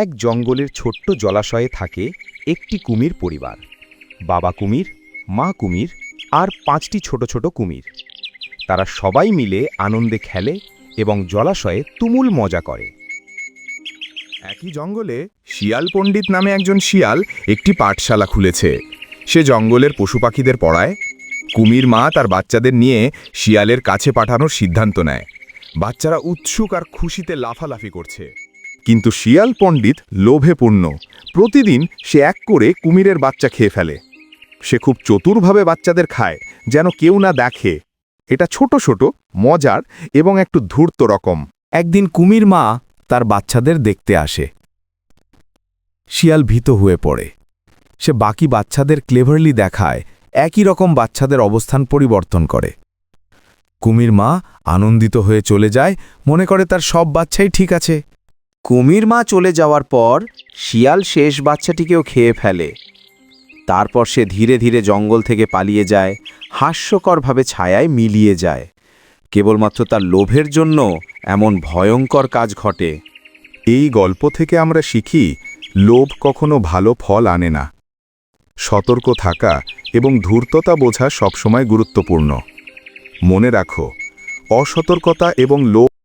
এক জঙ্গলের ছোট্ট জলাশয়ে থাকে একটি কুমির পরিবার। বাবা কুমির, মা কুমির আর পাঁচটি ছোট ছোট কুমির। তারা সবাই মিলে আনন্দে খেলে এবং জলাশয়ে তুমুল মজা করে। একই জঙ্গলে শিয়াল পণ্ডিত নামে একজন শিয়াল একটি পাঠশালা খুলেছে। সে জঙ্গলের পশু পাখিদের পড়ায়। কুমির মা তার বাচ্চাদের নিয়ে শিয়ালের কাছে পাঠানোর সিদ্ধান্ত নেয়। বাচ্চারা উৎসুক আর খুশিতে লাফালাফি করছে। কিন্তু শিয়াল পণ্ডিত লোভে পূর্ণ। প্রতিদিন সে এক করে কুমিরের বাচ্চা খেয়ে ফেলে। সে খুব চতুরভাবে বাচ্চাদের খায়, যেন কেউ না দেখে। এটা ছোট ছোট, মজার এবং একটু ধূর্ত রকম। একদিন কুমির মা তার বাচ্চাদের দেখতে আসে। শিয়াল ভীত হয়ে পড়ে। সে বাকি বাচ্চাদের ক্লেভারলি দেখায়, একই রকম বাচ্চাদের অবস্থান পরিবর্তন করে। কুমির মা আনন্দিত হয়ে চলে যায়, মনে করে তার সব বাচ্চাই ঠিক আছে। কুমির মা চলে যাওয়ার পর শিয়াল শেষ বাচ্চাটিকেও খেয়ে ফেলে। তারপর সে ধীরে ধীরে জঙ্গল থেকে পালিয়ে যায়, হাস্যকরভাবে ছায়ায় মিলিয়ে যায়। কেবলমাত্র তার লোভের জন্য এমন ভয়ঙ্কর কাজ ঘটে। এই গল্প থেকে আমরা শিখি, লোভ কখনো ভালো ফল আনে না। সতর্ক থাকা এবং ধূর্ততা বোঝা সবসময় গুরুত্বপূর্ণ। মনে রাখো, অসতর্কতা এবং লোভ